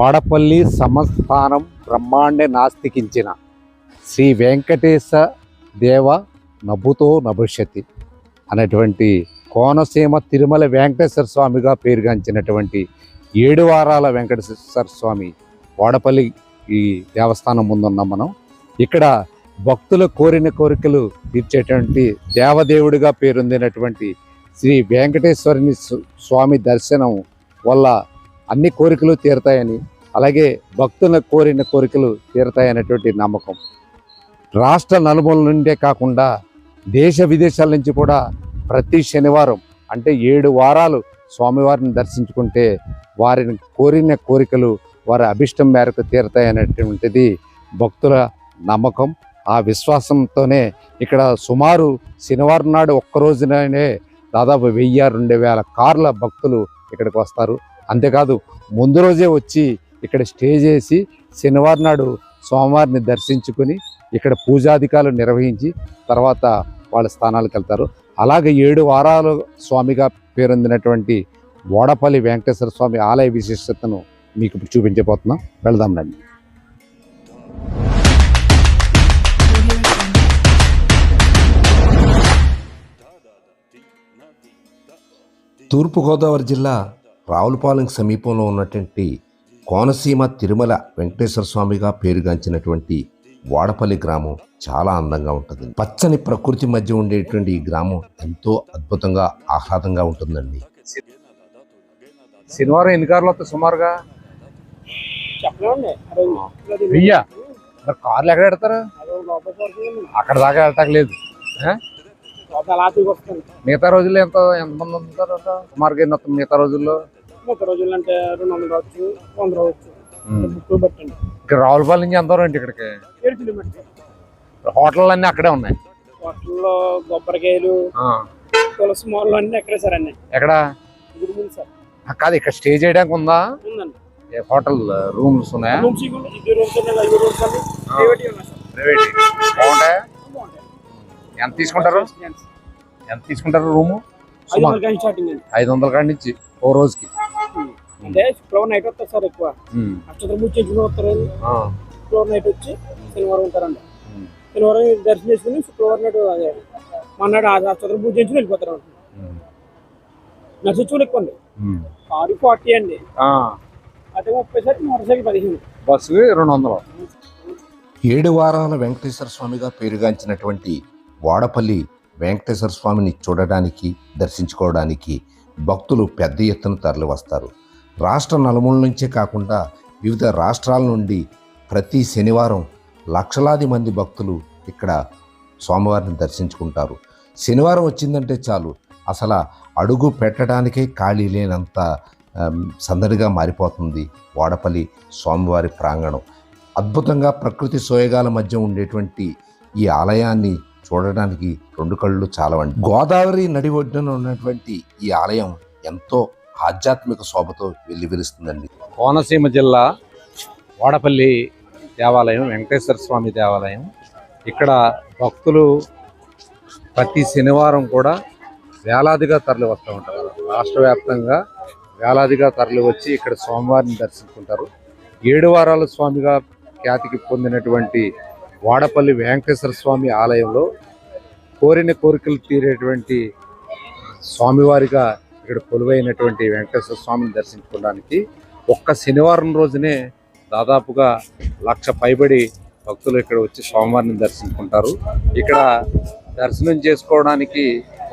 వాడపల్లి సమస్థానం బ్రహ్మాండే నాస్తికించిన శ్రీ వెంకటేశ దేవ నభుతో నభుష్యతి అనేటువంటి కోనసీమ తిరుమల వెంకటేశ్వర స్వామిగా పేరుగాంచినటువంటి ఏడు వారాల వెంకటేశ్వర స్వామి వాడపల్లి ఈ దేవస్థానం ముందున్నాం మనం. ఇక్కడ భక్తుల కోరిన కోరికలు తీర్చేటువంటి దేవదేవుడిగా పేరొందినటువంటి శ్రీ వెంకటేశ్వరుని స్వామి దర్శనం వల్ల అన్ని కోరికలు తీరుతాయని అలాగే భక్తుల కోరిన కోరికలు తీరుతాయనేటువంటి నమ్మకం. రాష్ట్ర నలుమూల నుండే కాకుండా దేశ విదేశాల నుంచి కూడా ప్రతి శనివారం అంటే ఏడు వారాలు స్వామివారిని దర్శించుకుంటే వారిని కోరిన కోరికలు వారి అభిష్టం మేరకు తీరుతాయనేటువంటిది భక్తుల నమ్మకం. ఆ విశ్వాసంతోనే ఇక్కడ సుమారు శనివారం నాడు ఒక్క రోజుననే దాదాపు వెయ్యి రెండు వేల కార్ల భక్తులు ఇక్కడికి వస్తారు. అంతేకాదు ముందు రోజే వచ్చి ఇక్కడ స్టే చేసి శనివారం నాడు స్వామివారిని దర్శించుకుని ఇక్కడ పూజాధికారులు నిర్వహించి తర్వాత వాళ్ళ స్థానాలకు వెళ్తారు. అలాగే ఏడు వారాలు స్వామిగా పేరొందినటువంటి బోడపల్లి వెంకటేశ్వర స్వామి ఆలయ విశిష్టతను మీకు చూపించబోతున్నాం. వెళ్దాం రండి. తూర్పుగోదావరి జిల్లా రావులపాలెం సమీపంలో ఉన్నటువంటి కోనసీమ తిరుమల వెంకటేశ్వర స్వామిగా పేరుగాంచినటువంటి వాడపల్లి గ్రామం చాలా అందంగా ఉంటుంది. పచ్చని ప్రకృతి మధ్య ఉండేటువంటి ఈ గ్రామం ఎంతో అద్భుతంగా ఆహ్లాదంగా ఉంటుందండి. శనివారం ఎన్ని కార్లు వస్తాయి సుమారుగా? వెయ్య? మరి కార్లు ఎక్కడ పెడతారు? అక్కడ దాకా వెళ్ళటానికి లేదు. మిగతా రోజుల్లో ఎంత ఎంతమంది ఉంటారు? సుమారుగా ఎన్ని వస్తుంది మిగతా రోజుల్లో? ముప్పై రోజులు అంటే రెండు వందలు రావచ్చు వంద రావచ్చు. బట్టండి ఇక్కడ రావులపాలెం నుంచి ఎంత దూరం ఇక్కడికి? ఏడు కిలోమీటర్లు. హోటల్ అన్నీ అక్కడే ఉన్నాయి? వాటిల్లో కొబ్బరికాయలు ఆ. తులసి మొదలు అన్నీ ఎక్కడే సార్ అన్నీ. ఎక్కడ? సార్. ఆ, కాదు ఇక్కడ స్టే చేయడానికి ఉందా? ఉందండి. ఏ హోటల్ రూమ్స్ ఉన్నాయా? రూమ్స్ ఉన్నాయి. ఇది రూమ్స్ ఉన్నాయి ఐదు రూమ్స్ అండి ప్రైవేట్ ఉన్నాయి సార్. ప్రైవేట్ బాగుంటాయా? బాగుంటాయి. ఎంత తీసుకుంటారు? ఎంత తీసుకుంటారు రూము? ఐదు వందల కానీ స్టార్టింగ్ అండి. ఐదు వందల కాడి నుంచి ఓ రోజుకి. అంటే శుక్రవారం నైట్ వస్తారు సార్ ఎక్కువ ఉమ్. నక్షత్రం పూజ చేసుకుని వస్తారు. శుక్రవారం నైట్ వచ్చి శనివారం ఉంటారండి. శనివారం దర్శనం చేసుకుని శుక్రవారం నాడు అదే మన్నాడు ఆ నక్షత్రం పూజ చేసుకుని వెళ్ళిపోతారు ఉమ్. నక్షత్రం ఎక్కువ అండి. ఆరు ఫార్టీ అండి ఆ. అదే ముప్పై సార్ మరోసారి పదిహేను బస్సుకి రెండు వందలు ఏడు వారాల వెంకటేశ్వర స్వామిగా పేరుగాంచినటువంటి వాడపల్లి వెంకటేశ్వర స్వామిని చూడడానికి దర్శించుకోవడానికి భక్తులు పెద్ద ఎత్తున తరలి వస్తారు రాష్ట్ర నలుమూల నుంచే కాకుండా వివిధ రాష్ట్రాల నుండి ప్రతి శనివారం లక్షలాది మంది భక్తులు ఇక్కడ స్వామివారిని దర్శించుకుంటారు. శనివారం వచ్చిందంటే చాలు. అసలు అడుగు పెట్టడానికే ఖాళీ లేనంత సందడిగా మారిపోతుంది వాడపల్లి స్వామివారి ప్రాంగణం. అద్భుతంగా ప్రకృతి సోయగాల మధ్య ఉండేటువంటి ఈ ఆలయాన్ని చూడడానికి రెండు కళ్ళు చాలవండి. గోదావరి నడి ఒడ్డున ఉన్నటువంటి ఈ ఆలయం ఎంతో ఆధ్యాత్మిక శోభతో వెల్లివిరుస్తుందండి కోనసీమ జిల్లా వాడపల్లి దేవాలయం వెంకటేశ్వర స్వామి దేవాలయం. ఇక్కడ భక్తులు ప్రతి శనివారం కూడా వేలాదిగా తరలి వస్తూ ఉంటారు. రాష్ట్ర వ్యాప్తంగా వేలాదిగా తరలి వచ్చి ఇక్కడ స్వామివారిని దర్శించుకుంటారు. ఏడు వారాల స్వామిగా ఖ్యాతికి పొందినటువంటి వాడపల్లి వెంకటేశ్వర స్వామి ఆలయంలో కోరిన కోరికలు తీరేటువంటి స్వామివారిగా ఇక్కడ కొలువైనటువంటి వెంకటేశ్వర స్వామిని దర్శించుకోవడానికి ఒక్క శనివారం రోజునే దాదాపుగా లక్ష పైబడి భక్తులు ఇక్కడ వచ్చి స్వామివారిని దర్శించుకుంటారు. ఇక్కడ దర్శనం చేసుకోవడానికి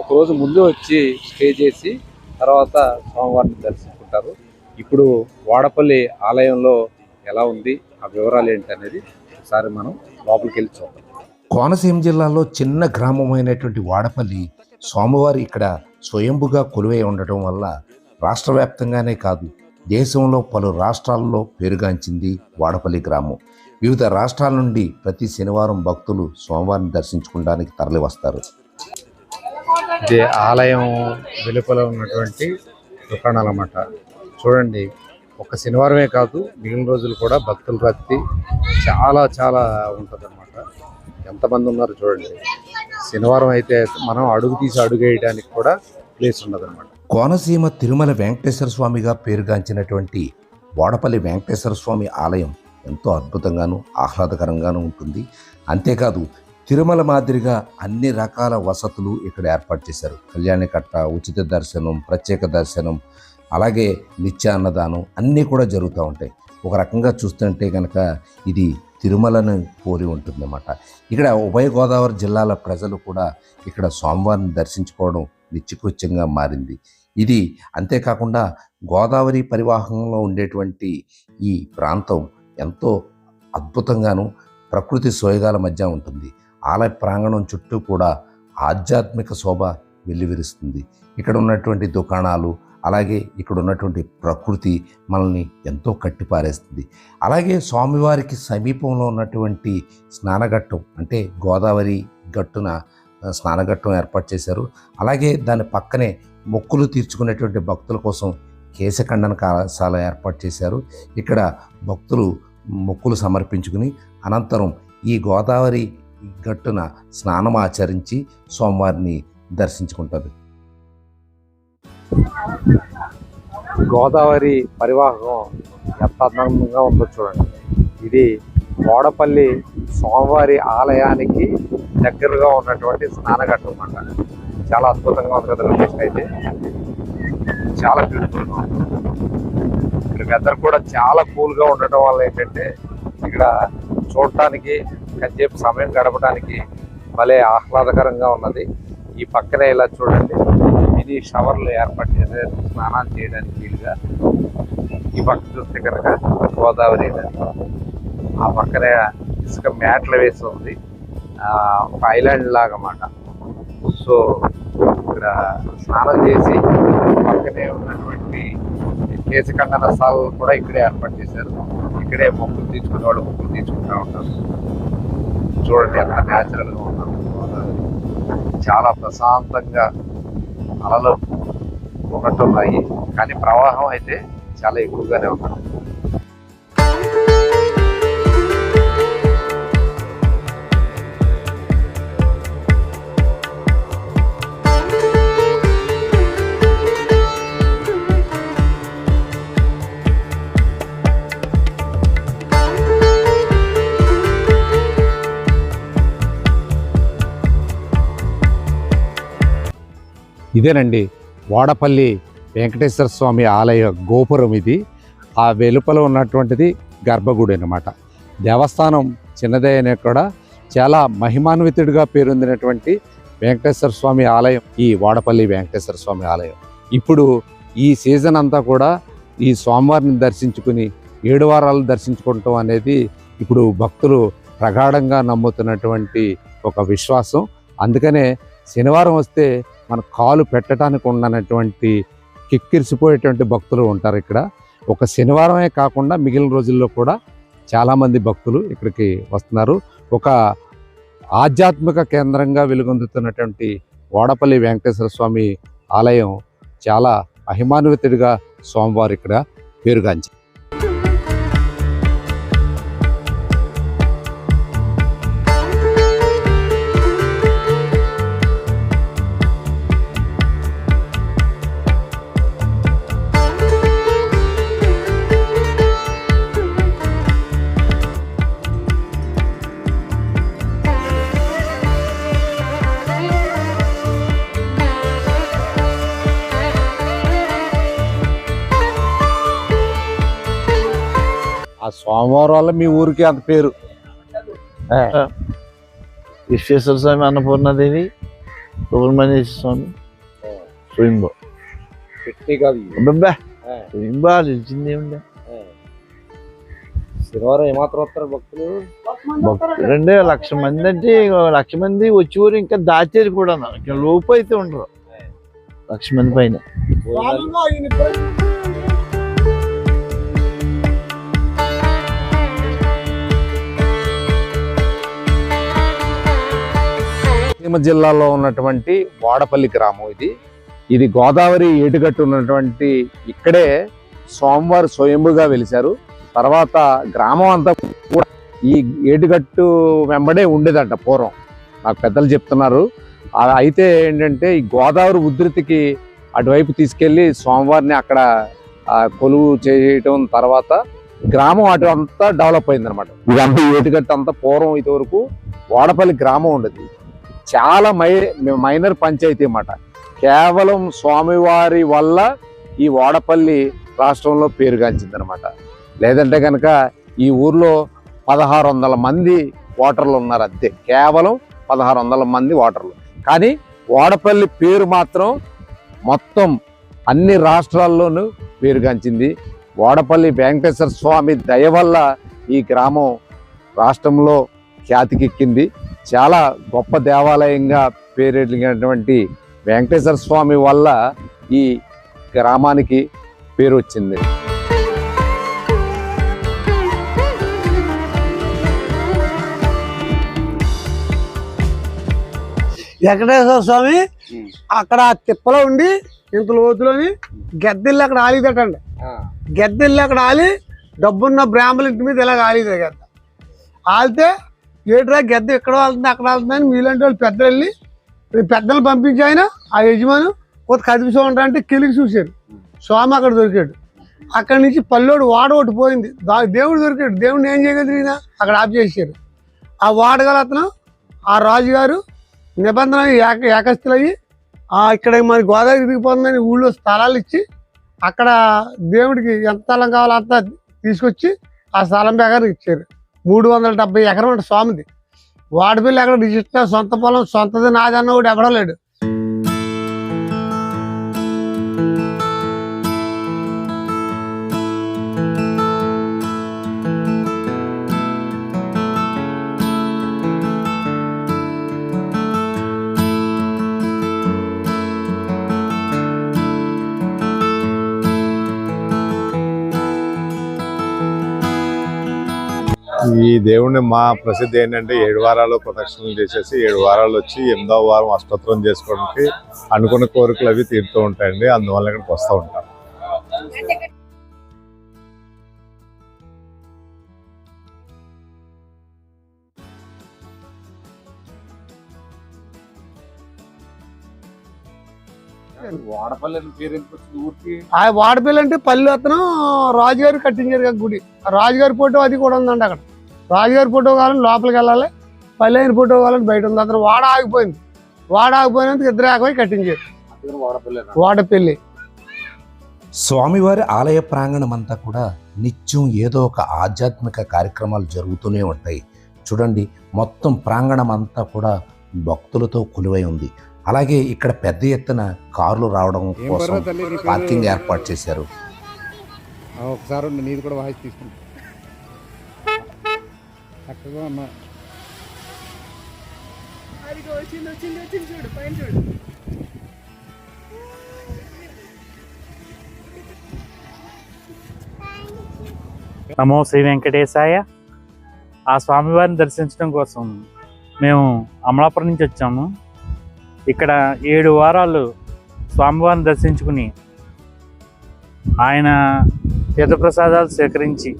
ఒక రోజు ముందు వచ్చి స్టే చేసి తర్వాత స్వామివారిని దర్శించుకుంటారు. ఇప్పుడు వాడపల్లి ఆలయంలో ఎలా ఉంది? ఆ వివరాలు ఏంటి అనేది ఒకసారి మనం లోపలికి వెళ్ళి చూద్దాం. కోనసీమ జిల్లాలో చిన్న గ్రామమైనటువంటి వాడపల్లి స్వామివారు ఇక్కడ స్వయంభుగా కొలువై ఉండటం వల్ల రాష్ట్ర వ్యాప్తంగానే కాదు దేశంలో పలు రాష్ట్రాల్లో పేరుగాంచింది వాడపల్లి గ్రామం. వివిధ రాష్ట్రాల నుండి ప్రతి శనివారం భక్తులు స్వామివారిని దర్శించుకోవడానికి తరలివస్తారు. ఇది ఆలయం వెలుపల ఉన్నటువంటి దుకాణాలు అన్నమాట చూడండి ఒక శనివారమే కాదు మిగిలిన రోజులు కూడా భక్తుల రద్దీ చాలా చాలా ఉంటుందన్నమాట. ఎంతమంది ఉన్నారు చూడండి. శనివారం అయితే మనం అడుగు తీసి అడుగేయడానికి కూడా ప్లేస్ ఉండదన్నమాట. కోనసీమ తిరుమల వెంకటేశ్వర స్వామిగా పేరుగాంచినటువంటి వాడపల్లి వెంకటేశ్వర స్వామి ఆలయం ఎంతో అద్భుతంగాను ఆహ్లాదకరంగాను ఉంటుంది. అంతేకాదు తిరుమల మాదిరిగా అన్ని రకాల వసతులు ఇక్కడ ఏర్పాటు చేశారు. కళ్యాణకట్ట ఉచిత దర్శనం ప్రత్యేక దర్శనం అలాగే నిత్య అన్నదానం అన్నీ కూడా జరుగుతూ ఉంటాయి. ఒక రకంగా చూస్తుంటే కనుక ఇది తిరుమలను పోలి ఉంటుందన్నమాట. ఇక్కడ ఉభయ గోదావరి జిల్లాల ప్రజలు కూడా ఇక్కడ స్వామివారిని దర్శించుకోవడం నిత్యకృత్యంగా మారింది. ఇది అంతేకాకుండా గోదావరి పరివాహంలో ఉండేటువంటి ఈ ప్రాంతం ఎంతో అద్భుతంగాను ప్రకృతి సోయగాల మధ్య ఉంటుంది. ఆలయ ప్రాంగణం చుట్టూ కూడా ఆధ్యాత్మిక శోభ వెల్లివిరుస్తుంది. ఇక్కడ ఉన్నటువంటి దుకాణాలు అలాగే ఇక్కడ ఉన్నటువంటి ప్రకృతి మనల్ని ఎంతో కట్టిపారేస్తుంది. అలాగే స్వామివారికి సమీపంలో ఉన్నటువంటి స్నానఘట్టం అంటే గోదావరి గట్టున స్నానఘట్టం ఏర్పాటు చేశారు. అలాగే దాని పక్కనే మొక్కులు తీర్చుకునేటువంటి భక్తుల కోసం కేశఖండన కళాశాల ఏర్పాటు చేశారు. ఇక్కడ భక్తులు మొక్కులు సమర్పించుకుని అనంతరం ఈ గోదావరి గట్టున స్నానం ఆచరించి సోమవారిని దర్శించుకుంటారు. గోదావరి పరివాహం ఎంత అందంగా ఉందో చూడండి. ఇది కోడపల్లి స్వామివారి ఆలయానికి దగ్గరగా ఉన్నటువంటి స్నానఘట్టం అన్నమాట. చాలా అద్భుతంగా ఉంది కదా లొకేషన్ అయితే. చాలా బ్యూటిఫుల్గా ఉంది. ఇక్కడ వెదర్ కూడా చాలా కూల్గా ఉండటం వల్ల ఏంటంటే ఇక్కడ చూడటానికి కాసేపు సమయం గడపడానికి భలే ఆహ్లాదకరంగా ఉన్నది. ఈ పక్కనే ఇలా చూడండి. ఇది షవర్లు ఏర్పాటు చేశారు స్నానాలు చేయడానికి వీలుగా ఈ పక్క చూస్తే కనుక గోదావరి ఆ పక్కనే ఇసుక మ్యాట్లు వేసి ఉంది. ఒక ఐలాండ్ లాగా అన్నమాట. సో ఇక్కడ స్నానం చేసి పక్కనే ఉన్నటువంటి కేశఖండన స్థలాలు కూడా ఇక్కడే ఏర్పాటు చేశారు. ఇక్కడే మొక్కులు తీసుకునే వాళ్ళు మొక్కులు తీసుకుంటూ ఉంటారు. చూడండి ఎంత న్యాచురల్గా ఉన్నారు చాలా ప్రశాంతంగా అలలు ఉన్నట్టున్నాయి కానీ ప్రవాహం అయితే చాలా ఎక్కువగానే ఉంది ఇదేనండి వాడపల్లి వెంకటేశ్వర స్వామి ఆలయ గోపురం ఇది. ఆ వెలుపల ఉన్నటువంటిది గర్భగుడి అనమాట దేవస్థానం చిన్నదే అనే కూడా చాలా మహిమాన్వితుడిగా పేరొందినటువంటి వెంకటేశ్వర స్వామి ఆలయం ఈ వాడపల్లి వెంకటేశ్వర స్వామి ఆలయం. ఇప్పుడు ఈ సీజన్ అంతా కూడా ఈ స్వామివారిని దర్శించుకుని ఏడు వారాలు దర్శించుకోవటం అనేది ఇప్పుడు భక్తులు ప్రగాఢంగా నమ్ముతున్నటువంటి ఒక విశ్వాసం. అందుకనే శనివారం వస్తే మన కాలు పెట్టడానికి ఉండనటువంటి కిక్కిరిసిపోయేటువంటి భక్తులు ఉంటారు ఇక్కడ. ఒక శనివారమే కాకుండా మిగిలిన రోజుల్లో కూడా చాలామంది భక్తులు ఇక్కడికి వస్తున్నారు. ఒక ఆధ్యాత్మిక కేంద్రంగా వెలుగొందుతున్నటువంటి వాడపల్లి వెంకటేశ్వర స్వామి ఆలయం చాలా మహిమాన్వితుడిగా స్వామివారు ఇక్కడ పేరుగాంచారు. ఆ స్వామివారం వల్ల మీ ఊరికి అంత పేరు. విశ్వేశ్వర స్వామి అన్నపూర్ణదేవి సుబ్రహ్మణ్యేశ్వర స్వామి స్వయంభో. స్వయంభో నిలిచింది ఏమిటా శనివారం ఏమాత్రం వస్తారు భక్తులు? రెండే లక్ష మంది అంటే లక్ష మంది వచ్చి ఊరు ఇంకా దాచేది కూడా ఇంకా లోపు అయితే ఉండరు. లక్ష మంది పైన. కోనసీమ జిల్లాలో ఉన్నటువంటి వాడపల్లి గ్రామం ఇది. ఇది గోదావరి ఏటుగట్టు ఉన్నటువంటి ఇక్కడే సోమవారు స్వయంభుగా వెలిశారు. తర్వాత గ్రామం అంతా కూడా ఈ ఏటుగట్టు వెంబడే ఉండేదంట పూర్వం. నాకు పెద్దలు చెప్తున్నారు. అయితే ఏంటంటే ఈ గోదావరి ఉధృతికి అటువైపు తీసుకెళ్ళి సోమవారిని అక్కడ కొలువు చేయటం తర్వాత గ్రామం అటు అంతా డెవలప్ అయింది అనమాట ఇదంతా ఏటుగట్టు అంతా పూర్వం ఇది వరకు వాడపల్లి గ్రామం ఉండేది. చాలా మై మైనర్ పంచాయతీ అన్నమాట. కేవలం స్వామివారి వల్ల ఈ వాడపల్లి రాష్ట్రంలో పేరుగాంచింది అనమాట లేదంటే కనుక ఈ ఊర్లో పదహారు వందల మంది ఓటర్లు ఉన్నారు అంతే. కేవలం పదహారు వందల మంది ఓటర్లు. కానీ వాడపల్లి పేరు మాత్రం మొత్తం అన్ని రాష్ట్రాల్లోనూ పేరుగాంచింది వాడపల్లి వెంకటేశ్వర స్వామి దయ వల్ల ఈ గ్రామం రాష్ట్రంలో ఖ్యాతికెక్కింది. చాలా గొప్ప దేవాలయంగా పేరెళ్ళినటువంటి వెంకటేశ్వర స్వామి వల్ల ఈ గ్రామానికి పేరు వచ్చింది వెంకటేశ్వర స్వామి అక్కడ తిప్పలో ఉండి ఇంత లోతులోని గద్దెల్లి అక్కడ ఆలిదటండి గద్దెల్లి అక్కడ ఆలి డబ్బున్న బ్రాహ్మణుల ఇంటి మీద ఇలా ఆలిదే గద్ద ఆలితే ఏడ్రా గద్దె ఎక్కడ వెళ్తుంది అక్కడ వెళ్తుందని మీలాంటి వాళ్ళు పెద్దలు వెళ్ళి పెద్దలు పంపించి ఆయన ఆ యజమాను కొత్త కదిపిసో ఉంటా అంటే కిలికి చూశారు. స్వామి అక్కడ దొరికాడు. అక్కడి నుంచి పల్లెడు వాడ ఒకటి పోయింది. దా- దేవుడు దొరికాడు. దేవుడిని ఏం చేయగలిగిన అక్కడ ఆఫ్ చేశారు ఆ వాడగల అతను ఆ రాజుగారు నిబంధన ఏక ఏకస్తులయ్యి ఇక్కడ మరి గోదావరి తిరిగిపోతుందని ఊళ్ళో స్థలాలు ఇచ్చి అక్కడ దేవుడికి ఎంత స్థలం కావాలో అంత తీసుకొచ్చి ఆ స్థలం ప్రకారం ఇచ్చారు. మూడు వందల డెబ్బై ఎకరం అంటే స్వామిది. వాడిపిల్లి ఎక్కడ రిజిస్టర్ సొంత పొలం సొంతది నాది అన్న కూడా ఎవడలేడు దేవుని మా ప్రసిద్ధి ఏంటంటే ఏడు వారాలు ప్రదక్షిణలు చేసేసి ఏడు వారాలు వచ్చి ఎనిమిదవ వారం అష్టోత్తరం చేసుకోవడానికి అనుకున్న కోరికలు అవి తీరుతూ ఉంటాయండి. అందువల్ల ఇక్కడికి వస్తూ ఉంటాం. వాడపల్లి అంటే పల్లె అతను రాజుగారు కట్టించారు కదా గుడి. రాజుగారి ఫోటో అది కూడా ఉందండి అక్కడ. రాజుగారి ఫోటో కావాలని లోపలికి వెళ్ళాలి. పల్లె అయిన ఫోటో కావాలని బయట ఉంది. అతను వాడ ఆగిపోయింది. వాడ ఆగిపోయినందుకు ఇద్దరు ఆగిపోయి కట్టించారు వాడపల్లి స్వామివారి ఆలయ ప్రాంగణం అంతా కూడా నిత్యం ఏదో ఒక ఆధ్యాత్మిక కార్యక్రమాలు జరుగుతూనే ఉంటాయి. చూడండి మొత్తం ప్రాంగణం అంతా కూడా భక్తులతో కొలువై ఉంది. అలాగే ఇక్కడ పెద్ద ఎత్తున కార్లు రావడం కోసం? పార్కింగ్ ఏర్పాటు చేశారు. ఒకసారి నీది కూడా వాయిస్ తీసుకుంటా. చక్కగా ఉన్నా. నమో శ్రీ వెంకటేశాయ. ఆ స్వామివారిని దర్శించడం కోసం మేము అమలాపురం నుంచి వచ్చాము. ఇక్కడ ఏడు వారాలు స్వామివారిని దర్శించుకుని ఆయన తీర్థప్రసాదాలు స్వీకరించి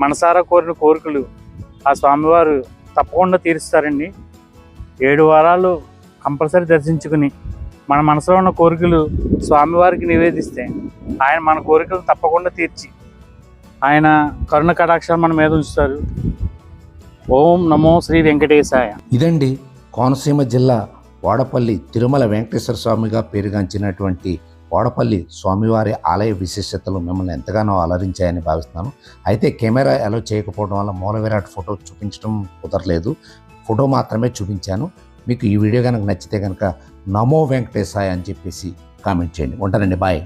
మనసారా కోరిన కోరికలు ఆ స్వామివారు తప్పకుండా తీరుస్తారండి. ఏడు వారాలు కంపల్సరీ దర్శించుకుని మన మనసులో ఉన్న కోరికలు స్వామివారికి నివేదిస్తే ఆయన మన కోరికలు తప్పకుండా తీర్చి ఆయన కరుణ కటాక్షాలు మన మీద ఉంచుతారు. ఓం నమో శ్రీ వెంకటేశాయ. ఇదండి కోనసీమ జిల్లా వాడపల్లి తిరుమల వెంకటేశ్వర స్వామిగా పేరుగాంచినటువంటి కోడపల్లి స్వామివారి ఆలయ విశేషతలు మిమ్మల్ని ఎంతగానో అలరించాయని భావిస్తున్నాను. అయితే కెమెరా అలో చేయకపోవడం వల్ల మూల విరాట్ ఫోటో చూపించడం కుదరలేదు. ఫోటో మాత్రమే చూపించాను. మీకు ఈ వీడియో కనుక నచ్చితే కనుక నమో వెంకటేశాయ్ అని చెప్పేసి కామెంట్ చేయండి. ఉంటానండి. బాయ్.